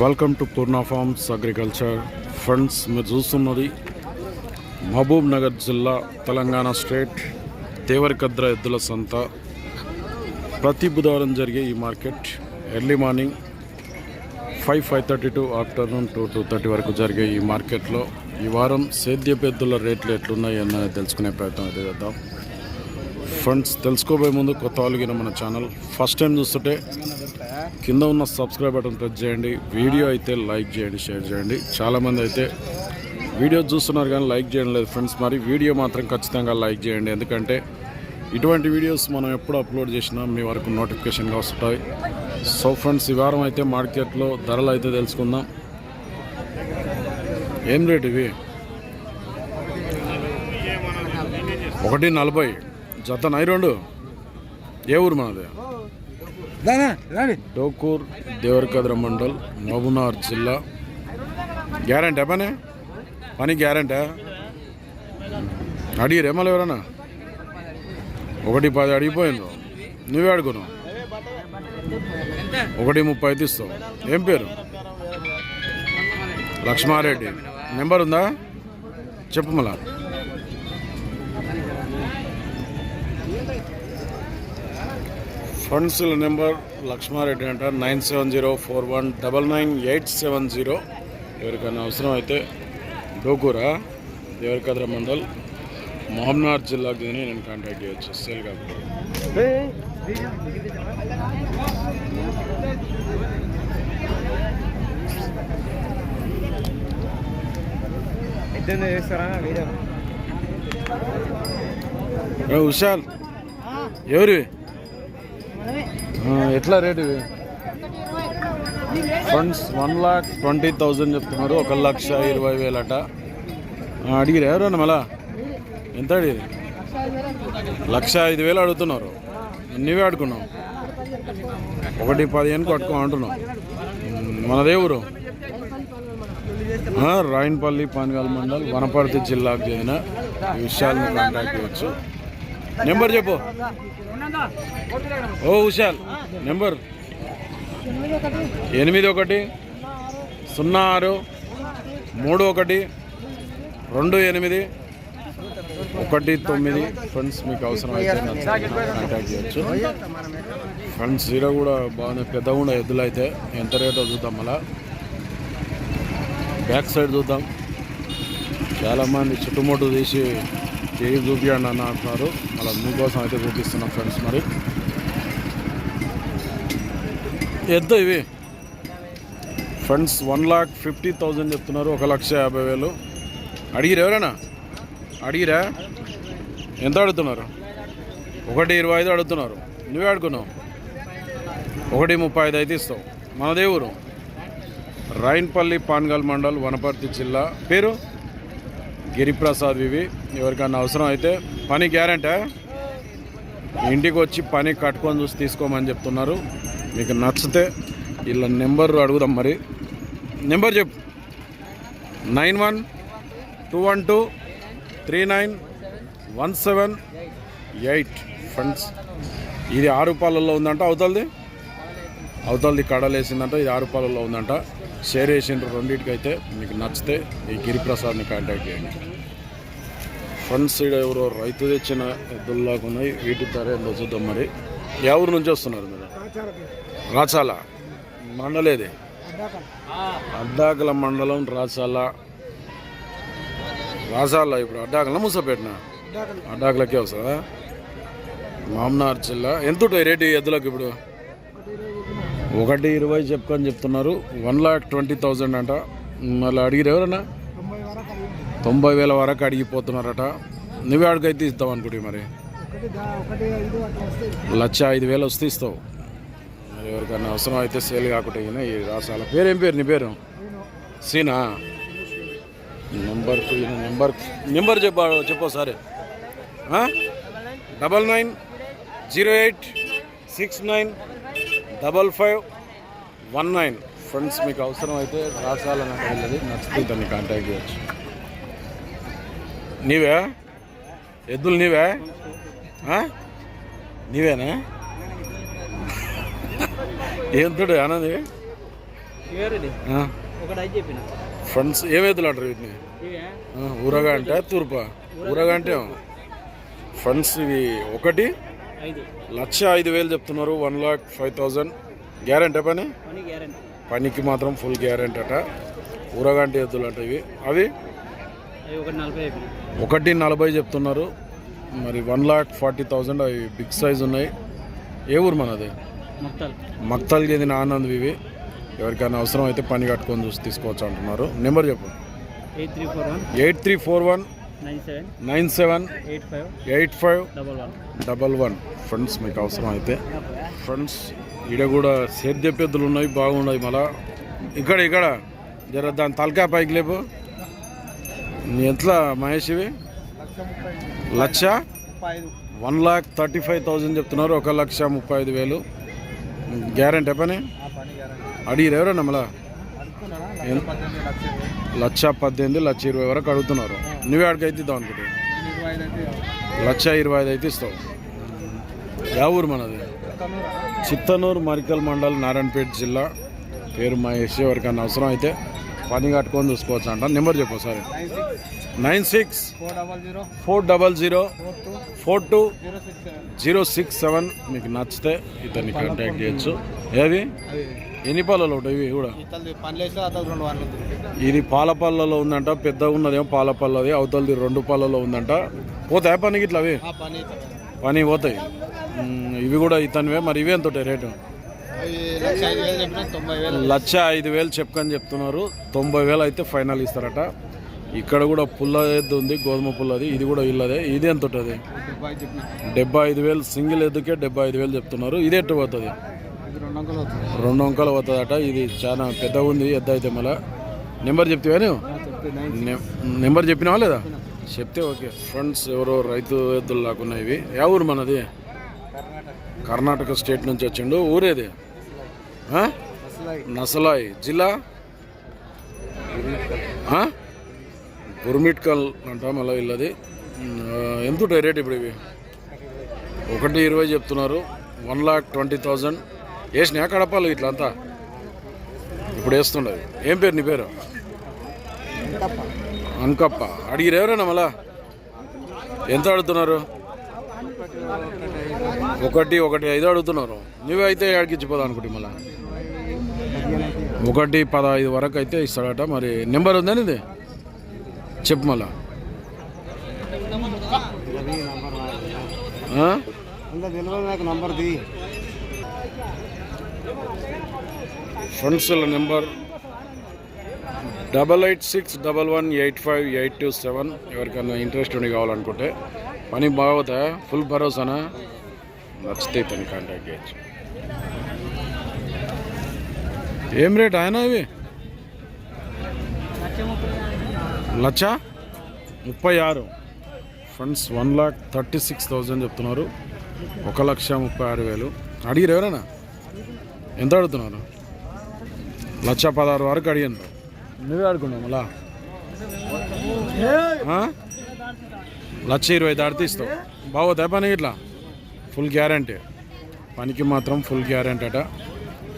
Welcome to Purna farms agriculture friends మీరు చూస్తున్నది మహబూబ్ నగర్ జిల్లా తెలంగాణ స్టేట్ దేవరికద్ర ఎద్దుల సంత ప్రతి బుధవారం జరిగే ఈ market early morning five five thirty to afternoon two two thirty వరకు జరిగే ఈ మార్కెట్లో ఈ వారం సేద్యపు ఎద్దుల రేట్లు ఎట్లున్నాయి అన్నది తెలుసుకునే ప్రయత్నం అయితే చేద్దాం. ఫ్రెండ్స్ తెలుసుకోబోయే ముందు కొత్త వాళ్ళకి మన ఛానల్ ఫస్ట్ టైం చూస్తుంటే కింద ఉన్న సబ్స్క్రైబ్ బటన్ ప్రెస్ చేయండి. వీడియో అయితే లైక్ చేయండి షేర్ చేయండి. చాలామంది అయితే వీడియో చూస్తున్నారు కానీ లైక్ చేయడం లేదు ఫ్రెండ్స్ మరి వీడియో మాత్రం ఖచ్చితంగా లైక్ చేయండి. ఎందుకంటే ఇటువంటి వీడియోస్ మనం ఎప్పుడు అప్లోడ్ చేసినా మీ వరకు నోటిఫికేషన్గా వస్తాయి. సో ఫ్రెండ్స్ ఈ వారం అయితే మార్కెట్లో ధరలు అయితే తెలుసుకుందాం. ఏం రేట్ ఇవి? ఒకటి నలభై. జత నై రెండు. ఏ ఊరు మనది? డోకూర్ దేవరకద్ర మండల్ మహబూనార్ జిల్లా. గ్యారంటీ పని? పని గ్యారంటీ? అడిగిరే మళ్ళీ ఎవరన్నా? ఒకటి పది అడిగిపోయిండ్రు. నువ్వే అడుగున్నావు ఒకటి ముప్పై ఐదు ఇస్తావు. ఏం పేరు? లక్ష్మారెడ్డి. నెంబర్ ఉందా? చెప్పు మళ్ళా. ఫండ్స్ నెంబర్ లక్ష్మారెడ్డి అంట. Nine seven zero four one double nine eight seven zero. ఎవరికైనా అవసరం అయితే డోకూరా దేవరకద్ర మండల్ మహమ్నార్ జిల్లాకి దిని నేను కాంటాక్ట్ చేయొచ్చు. సేల్ కాకపోతే చేస్తారా? విశాల్ ఎవరివి? ఆ, ఎట్లా రేటు? ఇవి friends one lakh twenty thousand చెప్తున్నారు. ఒక లక్ష ఇరవై వేలట. ఆ, అడిగిరా ఎవరన్నా మళ్ళా? ఎంత అడిగిరి లక్ష ఐదు వేలు అడుగుతున్నారు. నువ్వే అడుగున్నావు ఒకటి పదిహేను కట్టుకో అంటున్నావు. మనదే ఊరు. రాయన్పల్లి పానగాల్ మండల్ వనపర్తి జిల్లాకు చెందిన విషయాలను కాంటాక్ట్ చేయొచ్చు. నెంబర్ చెప్పు. ఓ విశాల్ నెంబర్. ఎనిమిది ఒకటి సున్నా ఆరు మూడు ఒకటి రెండు ఎనిమిది ఒకటి తొమ్మిది. ఫ్రెండ్స్ మీకు అవసరం అయితే కాంటాక్ట్ చేయొచ్చు. ఫ్రెండ్స్ జీరో కూడా బాగానే పెద్దగా ఉండే ఎద్దులు అయితే. ఎంత రేటో చూద్దాం అలా బ్యాక్ సైడ్ చూద్దాం. చాలామంది చుట్టుముట్టు తీసి చేయి చూపించండి అన్న అంటున్నారు. మళ్ళీ మీకోసం అయితే చూపిస్తున్నాం ఫ్రెండ్స్ మరి. ఎద్దు ఇవి. Friends one lakh fifty thousand చెప్తున్నారు. ఒక లక్ష యాభై వేలు. అడిగిరా ఎవరైనా? అడిగిరా? ఎంత అడుగుతున్నారు? ఒకటి ఇరవై ఐదు అడుగుతున్నారు. నువ్వే అడుగున్నావు ఒకటి ముప్పై ఐదు అయితే ఇస్తావు. మనదే ఊరు రాయన్పల్లి పాన్గల్ మండల్ వనపర్తి జిల్లా. పేరు? గిరిప్రసాద్ ఇవి. ఎవరికైనా అవసరం అయితే పని గ్యారంటీ. ఇంటికి వచ్చి పని కట్టుకొని చూసి తీసుకోమని చెప్తున్నారు. మీకు నచ్చితే వీళ్ళ నెంబర్ అడుగుదాం మరి. నెంబర్ చెప్పు. Nine one two one two three nine one seven eight. Friends ఇది ఆరు రూపాయలలో ఉందంట అవతలది? అవతలది కడలేసిందంట ఇది ఆరు రూపాయలలో ఉందంట. షేర్ వేసిండ్రు రెండింటికైతే. మీకు నచ్చితే ఈ గిరిప్రసాద్ని కాంటాక్ట్ చేయండి. ఫ్రెండ్స్ ఇక్కడ ఎవరో రైతు తెచ్చిన ఎద్దుల్లాగా ఉన్నాయి. వీటి ధర చూద్దాం మరి. ఏ ఊరు నుంచి వస్తున్నారు మీరు? రాచాల. మండలేది? అడ్డాకల మండలం రాచాల. రాచాల ఇప్పుడు అడ్డాకల మూసపేటన అడ్డాకలకే వస్తుందా? మామనార్ జిల్లా. ఎంత ఉంటాయి రేటు ఎద్దులకు ఇప్పుడు? ఒకటి ఇరవై చెప్పుకొని చెప్తున్నారు. వన్ లాక్ ట్వంటీ థౌజండ్ అంట. మళ్ళీ అడిగిరు ఎవరన్నా? తొంభై వేల వరకు అడిగిపోతున్నారట. నువ్వే అడిగైతే ఇస్తావు అనుకుంటే మరి. లక్ష ఐదు వేలు వస్తే ఇస్తావు. మరి ఎవరికైనా అవసరం అయితే సేల్ కాకుండా ఈయన ఈ రాసాల పేరేం పేరు నీ పేరు? సీనా? నెంబర్ నెంబర్ నెంబర్ చెప్పా చెప్పు సరే double nine zero eight six nine double five one nine. Friends మీకు అవసరం అయితే రాసాలని వెళ్ళదు నచ్చితే దాన్ని కాంటాక్ట్ చేయొచ్చు. నీవే? ఎద్దులు నీవే? నీవేనా? ఏం తోడు అన్నది ఫ్రెండ్స్ ఏమేతులు అంటారు వీటిని? ఊరగా అంటే తూర్పా. ఊరగా అంటే ఫ్రెండ్స్ ఇవి ఒకటి లక్ష ఐదు వేలు చెప్తున్నారు one lakh five thousand. Guarantee పని? పనికి మాత్రం ఫుల్ గ్యారెంటీ అట. ఊరగంటి ఎద్దులు అంట ఇవి. అవి? ఒకటి నలభై చెప్పిన ఒకటి నలభై చెప్తున్నారు. మరి వన్ లాక్ ఫార్టీ థౌజండ్ అవి బిగ్ సైజ్ ఉన్నాయి. ఏ ఊరు మనది? మక్తల్. చెందిన ఆనంద్ ఇవి. ఎవరికైనా అవసరం అయితే పని కట్టుకొని చూసి తీసుకోవచ్చు అంటున్నారు. నెంబర్ చెప్పు. Eight three four one. Nine seven eight five eight five double one. Double one. Friends మీకు అవసరం అయితే ఫ్రెండ్స్ ఈడ కూడా సేద్య పెద్దలు ఉన్నాయి బాగున్నాయి మళ్ళా. ఇక్కడ ఇక్కడ. జర దాని తలకాయ పైకి లేపు. నీ ఎట్లా మహేష్ ఇవి? లక్ష one lakh thirty five thousand చెప్తున్నారు ఒక లక్ష ముప్పై ఐదు వేలు. గ్యారెంటీ పని? అడిగిరు ఎవరన్నా మళ్ళా? లక్ష పద్దెనిమిది లక్ష ఇరవై వరకు అడుగుతున్నారు. నువ్వే అడిగి అయితే ఇద్దాం అనుకుంటే. లక్ష ఇరవై ఐదు అయితే ఇస్తావు. యా ఊరు మనది? చిత్తనూరు మరికల్ మండల్ నారాయణపేట జిల్లా. పేరు మహేష్ ఎవరికైనా అవసరం అయితే పని కట్టుకొని చూసుకోవచ్చు అంట. నెంబర్ చెప్పు సరే nine six four double zero four two zero six seven. మీకు నచ్చితే ఇతన్ని కాంటాక్ట్ చేయొచ్చు. ఏవి ఎన్ని పాలలో ఉంటాయి ఇవి కూడా? ఇది పాలపల్లలో ఉందంట పెద్దగా ఉన్నదేమో పాలపల్లది అవతలది రెండు పళ్ళలో ఉందంట. పోతాయి పనికి ఇట్లా అవి? పని పోతాయి. ఇవి కూడా ఇతనివే మరి ఇవి ఎంత ఉంటాయి రేటు? లక్ష ఐదు వేలు చెప్పిన చెప్పుకొని చెప్తున్నారు. తొంభై వేలు అయితే ఫైనల్ ఇస్తారట. ఇక్కడ కూడా పుల్ల ఎద్దు ఉంది గోధుమ పుల్లది ఇది కూడా ఇల్లదే. ఇది ఎంత ఉంటుంది? డెబ్బై ఐదు వేలు సింగిల్ ఎద్దుకే డెబ్బై ఐదు వేలు చెప్తున్నారు. ఇది ఎట్టు పోతుంది? రెండు అంకలు అవుతుంది రెండు అంకలు పోతుందట. ఇది చాలా పెద్దగా ఉంది ఎద్దు అయితే మళ్ళా. నెంబర్ చెప్తావా నువ్వు నెంబర్ చెప్పినావా లేదా? చెప్తే ఓకే. ఫ్రెండ్స్ ఎవరో రైతు ఎద్దులు లాక్కున్నా ఇవి. ఏ ఊరు మనది? కర్ణాటక. స్టేట్ నుంచి వచ్చిండు. ఊరేది? నసలాయ్. జిల్లా? గుర్మిట్కల్. అంట మళ్ళీ వీళ్ళది ఎంత రేట్ ఇప్పుడు ఇవి? ఒకటి ఇరవై చెప్తున్నారు. One lakh twenty thousand. వేసినా కడపాలి ఇట్లా అంతా? ఇప్పుడు వేస్తుండదు ఏం పేరు నీ పేరు? అంకప్ప. అడిగిరు ఎవరైనా మళ్ళా? ఎంత అడుగుతున్నారు? ఒకటి ఒకటి ఐదు అడుగుతున్నారు. నువ్వే అయితే అడిగిచ్చిపోదా అనుకుంటే మళ్ళా. ఒకటి పదహైదు వరకు అయితే ఇస్తాడట. మరి నెంబర్ ఉందని ఇది చెప్పు మళ్ళా. Number ఫ్రెండ్స్ల number double eight six double one eight five eight two seven ఎవరికైనా ఇంట్రెస్ట్ ఉండి కావాలనుకుంటే పని బాగోతా ఫుల్ భరోసానా? నచ్చితే తను కాంటాక్ట్ చేయొచ్చు. ఏం రేట్ ఆయన ఇవి? లచ్చ? ముప్పై ఆరు. Friends one lakh thirty six thousand చెప్తున్నారు. ఒక లక్ష ముప్పై ఆరు వేలు. అడిగిరు ఎవరైనా? ఎంత అడుగుతున్నారు? లక్ష పదహారు వరకు అడిగాను నువ్వే అడుగున్నావు మళ్ళా? లక్ష ఇరవై దాడితే ఇస్తావు. బాగోతా పని ఇట్లా? ఫుల్ గ్యారంటీ పనికి మాత్రం ఫుల్ గ్యారంటీ అట.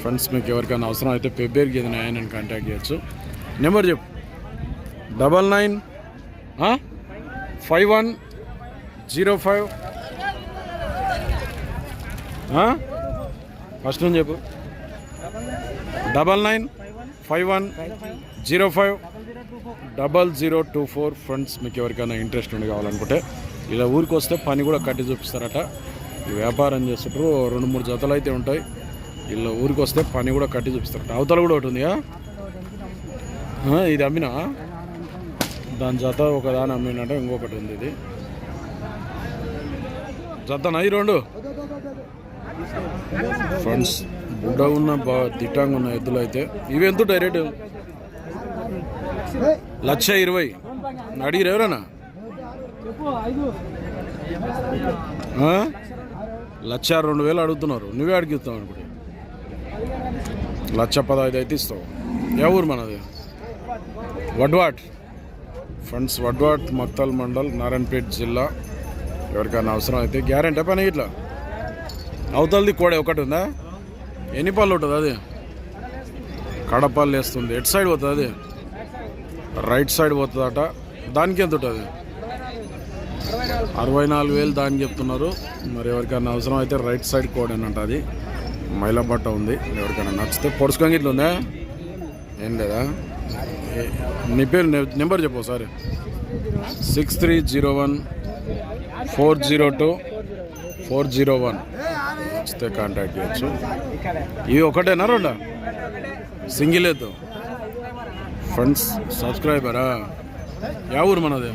ఫ్రెండ్స్ మీకు ఎవరికైనా అవసరం అయితే పెబ్బేరికి ఏదైనా ఆయన కాంటాక్ట్ చేయొచ్చు. నెంబర్ చెప్పు. Double nine five one zero five first నుంచి చెప్పు. Double nine five one zero five double zero two four friends మీకు ఎవరికైనా ఇంట్రెస్ట్ ఉండి కావాలనుకుంటే ఇలా ఊరికి వస్తే పని కూడా కట్టి చూపిస్తారట. వ్యాపారం చేస్తుంటారు రెండు మూడు జతలు అయితే ఉంటాయి. ఇలా ఊరికి వస్తే పని కూడా కట్టి చూపిస్తారట. అవతల కూడా ఒకటి ఉందిగా? ఇది అమ్మినా? దాని జత ఒక దాని అమ్మినట్టు ఇంకొకటి ఉంది ఇది. జతనా ఈ రెండు? ఫ్రెండ్స్ ఉండవు ఉన్న బాగా దిట్టంగా ఉన్న ఎద్దులు అయితే ఇవి ఎంత లక్ష ఇరవై. అడిగిరు ఎవరన్నా? లక్ష రెండు వేలు అడుగుతున్నారు. నువ్వే అడిగిస్తావు అనుకుంటే. లక్ష పదహైదు అయితే ఇస్తావు. ఏ ఊరు మనది? వడ్వాట్. ఫ్రెండ్స్ వడ్వాట్ మక్తల్ మండల్ నారాయణపేట జిల్లా. ఎవరికైనా అవసరం అయితే గ్యారంటీ పని ఇట్లా. అవతలది కోడే ఒకటి ఉందా? ఎన్ని పళ్ళు ఉంటుంది అది? కడపల్లి వేస్తుంది ఎటు సైడ్ పోతుంది అది? రైట్ సైడ్ పోతుందట. దానికి ఎంత ఉంటుంది? అరవై నాలుగు వేలు దానికి చెప్తున్నారు. మరి ఎవరికైనా అవసరం అయితే రైట్ సైడ్ కోడేనంట అది. మైలా బట్ట ఉంది. ఎవరికైనా నచ్చితే పొడుచుకొని ఇట్లా ఉందా? ఏం లేదా? నీ పేరు నెంబర్ చెప్పు sir six three zero one four zero two four zero one. నచ్చితే కాంటాక్ట్ చేయొచ్చు. ఇవి ఒకటేనా రెండా? సింగిల్ ఎద్దు ఫ్రెండ్స్ సబ్స్క్రైబరా యా ఊరు మనది?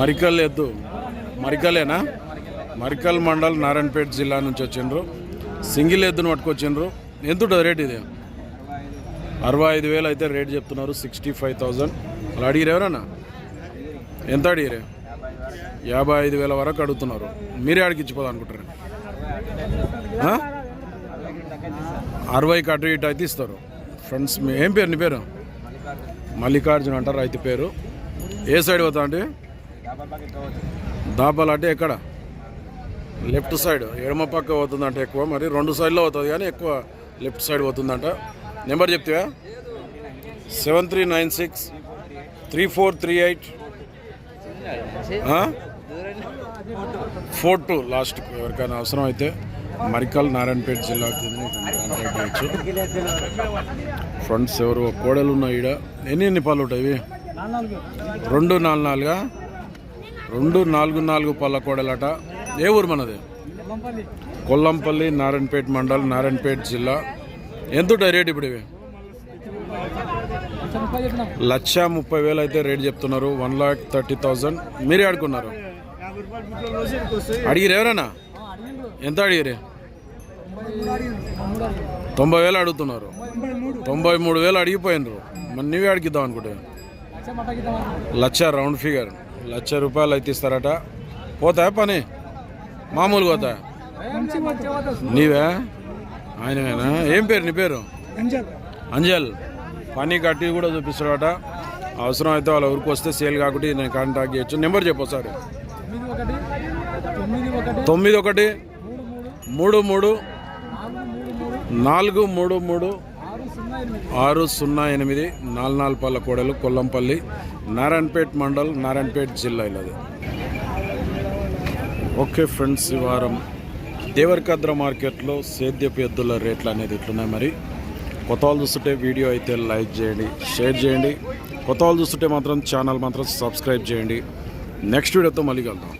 మరికల్ ఎద్దు మరికలేనా? మరికల్ మండల్ నారాయణపేట జిల్లా నుంచి వచ్చిండ్రు. సింగిల్ ఎద్దును పట్టుకొచ్చిండ్రు. ఎంత ఉంటుంది రేట్ ఇది? అరవై ఐదు వేలు అయితే రేట్ చెప్తున్నారు సిక్స్టీ ఫైవ్ థౌజండ్ అలా అడిగిరు ఎవరన్నా? ఎంత అడిగిరే యాభై ఐదు వేల వరకు అడుగుతున్నారు. మీరే అడిగించిపోదాం అనుకుంటారు అరవైకి అటు ఇటు అయితే ఇస్తారు. ఫ్రెండ్స్ మీ ఏం పేరు నీ పేరు? మల్లికార్జున అంటారు రైతు పేరు. ఏ సైడ్ పోతా అంటే? దాపాలు అంటే ఎక్కడ? లెఫ్ట్ సైడ్ ఎడమ పక్క పోతుందంట ఎక్కువ. మరి రెండు సైడ్లో పోతుంది కానీ ఎక్కువ లెఫ్ట్ సైడ్ పోతుందంట. నెంబర్ చెప్తావా? Seven three nine six three four three eight four two last ఎవరికైనా అవసరం అయితే మరికల్ నారాయణపేట జిల్లాకు కాంటాక్ట్ చేయొచ్చు. ఫ్రెండ్స్ ఎవరు కోడలు ఉన్నాయి ఈడ. ఎన్ని ఎన్ని పాలు ఉంటాయి ఇవి? రెండు నాలుగు నాలుగా? రెండు నాలుగు నాలుగు పళ్ళ కోడలట. ఏ ఊరు మనది? కొల్లంపల్లి నారాయణపేట మండల్ నారాయణపేట జిల్లా. ఎంత ఉంటాయి రేట్ ఇప్పుడు ఇవి? లక్ష ముప్పై వేలు అయితే రేట్ చెప్తున్నారు. One lakh thirty thousand. మీరే ఆడుకున్నారు? అడిగిరు ఎవరన్నా? ఎంత అడిగిరే తొంభై వేలు అడుగుతున్నారు. తొంభై మూడు వేలు అడిగిపోయినరు మరి నీవే అడిగిద్దాం అనుకుంటే. లక్ష రౌండ్ ఫిగర్. లక్ష రూపాయలు అయితే ఇస్తారట. పోతాయా పని? మామూలుగా పోతాయా నీవే? ఆయనవేనా? ఏం పేరు నీ పేరు? అంజల్. పని కట్టి కూడా చూపిస్తాడట అవసరం అయితే వాళ్ళ ఊరికి వస్తే సేల్ కాకుండా నేను కాంటాక్ట్ చేయొచ్చు. నెంబర్ చెప్పు ఒకసారి. తొమ్మిది ఒకటి మూడు మూడు నాలుగు మూడు మూడు ఆరు సున్నా ఎనిమిది నాలుగు నాలుగు పళ్ళ కోడలు కొల్లంపల్లి నారాయణపేట్ మండల్ నారాయణపేట్ జిల్లా ఇలాది ఓకే ఫ్రెండ్స్ ఈ వారం దేవరకద్ర మార్కెట్లో సేద్యపు ఎద్దుల రేట్లు అనేది ఇట్లున్నాయి మరి? కొత్త వాళ్ళు చూస్తుంటే వీడియో అయితే లైక్ చేయండి షేర్ చేయండి. కొత్త వాళ్ళు చూస్తుంటే మాత్రం ఛానల్ మాత్రం సబ్స్క్రైబ్ చేయండి. నెక్స్ట్ వీడియోతో మళ్ళీ కలుద్దాం.